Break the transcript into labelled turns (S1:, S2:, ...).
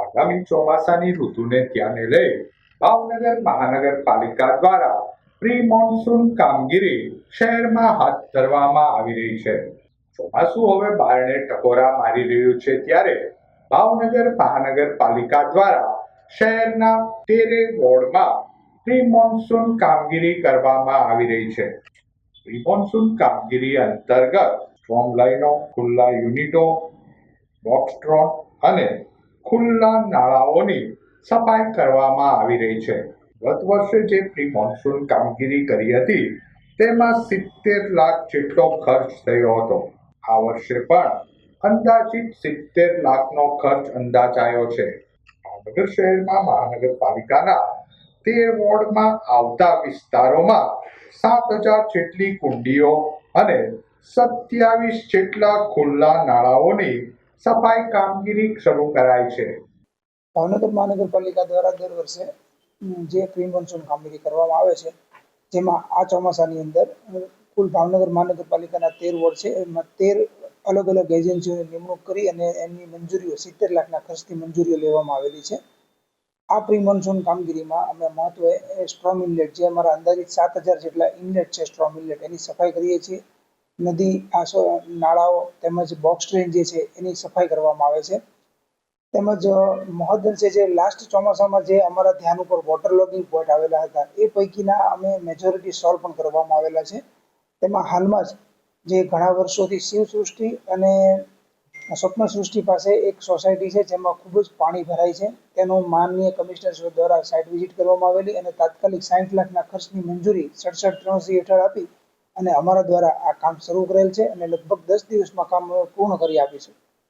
S1: આગામી ચોમાસાની ઋતુને ધ્યાને લઈ ભાવનગર મહાનગરપાલિકા દ્વારા પ્રી મોન્સૂન કામગીરી શહેરમાં હાથ ધરવામાં આવી રહી છે. ચોમાસું હવે બારણે ટકોરા મારી રહ્યું છે ત્યારે ભાવનગર મહાનગરપાલિકા દ્વારા શહેરના તેરે વોર્ડમાં પ્રી મોન્સૂન કામગીરી કરવામાં આવી રહી છે. પ્રી મોન્સૂન કામગીરી અંતર્ગત સ્ટ્રોંગ લાઈનો ખુલ્લા યુનિટો બોક્સટ્રોન અને ખુલ્લા નાળાઓની સફાઈ કરવામાં આવી રહી છે. ગત વર્ષે જે પ્રી મોન્સૂન કામગીરી કરી હતી, તેમાં સિત્તેર લાખ જેટલો ખર્ચ થયો હતો. આ વર્ષે પણ અંદાજિત સિત્તેર લાખનો ખર્ચ અંદાજાયો છે. ભાવનગર શહેરમાં મહાનગરપાલિકાના તેર વોર્ડમાં આવતા વિસ્તારોમાં સાત હજાર જેટલી કુંડીઓ અને સત્યાવીસ જેટલા ખુલ્લા નાળાઓની સફાઈ કામગીરી શરૂ કરાઈ છે.
S2: ભાવનગર મહાનગરપાલિકા દ્વારા દર વર્ષે જે પ્રી મોન્સૂન કામગીરી કરવામાં આવે છે, જેમાં આ ચોમાસાની અંદર કુલ ભાવનગર મહાનગરપાલિકાના તેર વોર્ડ છે, એમાં તેર અલગ અલગ એજન્સીઓની નિમણૂક કરી અને એમની મંજૂરીઓ, સિત્તેર લાખના ખર્ચથી મંજૂરીઓ લેવામાં આવેલી છે. આ પ્રી મોન્સૂન કામગીરીમાં અમે મહત્વે સ્ટ્રોમ ઇનલેટ જે અમારા અંદાજિત સાત હજાર જેટલા ઇનલેટ છે સ્ટ્રોમ ઇનલેટ એની સફાઈ કરીએ છીએ. નદી, આસો, નાળાઓ તેમજ બોક્સ ટ્રેન જે છે એની સફાઈ કરવામાં આવે છે. તેમજ મહદઅંશે જે લાસ્ટ ચોમાસામાં જે અમારા ધ્યાન ઉપર વોટર લોગિંગ પોઈન્ટ આવેલા હતા, એ પૈકીના અમે મેજોરિટી સોલ્વ પણ કરવામાં આવેલા છે. તેમાં હાલમાં જ જે ઘણા વર્ષોથી શિવસૃષ્ટિ અને સ્વપ્ન સૃષ્ટિ પાસે એક સોસાયટી છે, જેમાં ખૂબ જ પાણી ભરાય છે. તેનું માનનીય કમિશનર દ્વારા સાઇટ વિઝિટ કરવામાં આવેલી અને તાત્કાલિક સાઠ લાખના ખર્ચની મંજૂરી સડસઠ ત્રણસી હેઠળ આપી અને અમારા દ્વારા આ કામ શરૂ કરેલ છે અને લગભગ દસ દિવસમાં કામ પૂર્ણ કરી આપીશું.